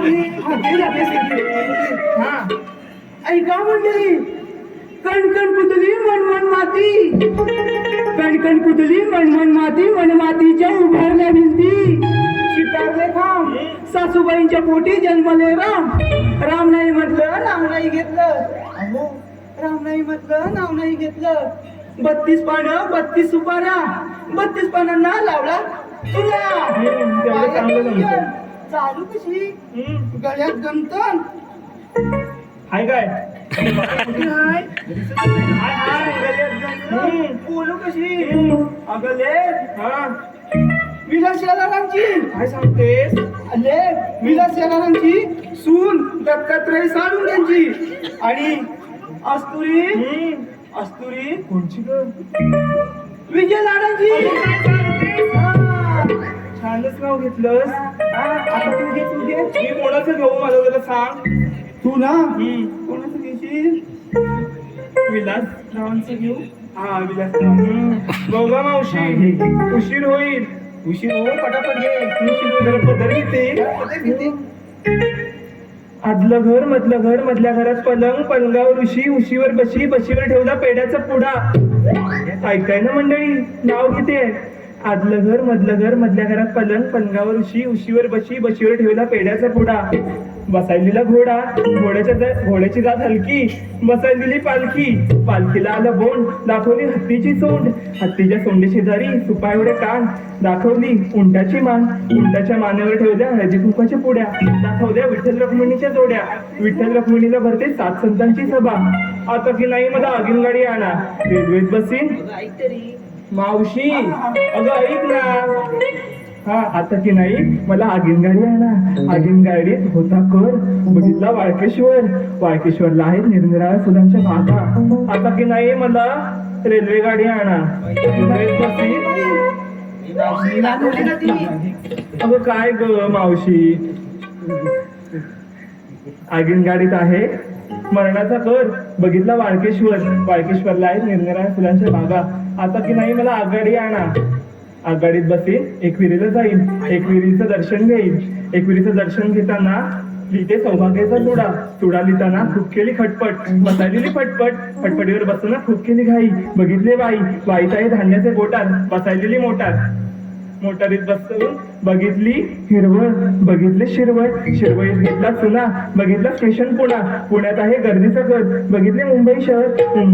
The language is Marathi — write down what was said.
हा. हा. ऐका मंडळी. कणकण कुदली मन मन माती. कणकण कुदली मन मन माती मन मातीच्या उभारल्या भिंती. शिकारले खांब. सासूबाईंच्या पोटी जन्मले राम. राम नाही म्हटलं नाव नाही घेतलं. राम नाही म्हटलं नाव नाही घेतलं. बत्तीस पानं बत्तीस सुपारा. बत्तीस पानांना लावला तुला. चालू कशी? हम्म. गळ्यात गंतन. हाय काय? कुठे हाय हाय. हम्म. बोलू कशी? हम्म. अगले हा. विलास यालारांची काय सांगतेस? अले विलास यालारांची सून दत्तात्रय साडून त्यांची. आणि अस्तुरी. हम्म. अस्तुरी. कोणची ग? विजय लाडांची. काय. छानच नाव घेतलंस. आता तू घे तू घे. मी कोणाचं घेऊ मला जरा सांग. तू ना. कोणाचं घेशील? विलास रावांचं घेऊ. हा विलास. बघा मावशी. उशीर होईल. उशीर हो पटापट घे. उशीर जरा पदर घेते पदर किती? आदलं घर मधलं घर मधल्या घरात पलंग पलंगावर उशी उशीवर बशी बशीवर ठेवला पेड्याचा पुडा. ऐकाय ना मंडळी नाव किती आदलं घर मधलं घर मधल्या घरात पलंग पलंगावर उशी उशीवर बशी बशीवर ठेवला पेड्याचा पुडा बसायलेला घोडा घोड्याच्या घोड्याची जात हलकी. बसायलेली पालखी. पालखीला आलं बोंड दाखवली हत्तीची सोंड. हत्तीच्या सोंडी शेजारी सुपा एवढे कान. दाखवली उंटाची मान. उंटाच्या मानेवर ठेवल्या हळदी कुंकाच्या पुड्या. दाखवल्या विठ्ठल रक्मिणीच्या जोड्या. विठ्ठल रखुमणीला भरते सात संतांची सभा. आता की नाही मला आगीन गाडी आणा. रेल्वेत बसीन. काहीतरी मावशी अगं ऐक ना. हा आता की नाही मला आगीन गाडी आणा आगीन गाडीत होता कर. बघितला वाळकेश्वर. वाळकेश्वरला आहेत निरनिराळ्या फुलांच्या बागा आता की नाही मला रेल्वे गाडी आणा अगं काय ग मावशी? आगीन गाडीत आहे. मरणाचा कर. बघितला वाळकेश्वर. वाळकेश्वरला आहेत निरनिराळ्या फुलांच्या बागा आता की नाही मला आघाडी आणा. आघाडीत बसेन एकविरीला जाईन एकविरीचं दर्शन घेईन. एकविरीचं दर्शन घेताना लिहिते सौभाग्याचा चुडा चुडा लिहिताना खूप केली खटपट बसायलेली फटपट फटपटीवर बसताना खूप केली घाई. बघितले बाई बाईत आहे धान्याचे बोटात बसायलेली मोटार. मोटारीत बसून बघितली हिरवळ बघितले शिरवळ. शिरवळीत घेतला चुना बघितला स्टेशन पुणा. पुण्यात आहे गर्दीचं गद बघितले मुंबई शहर. मुंबई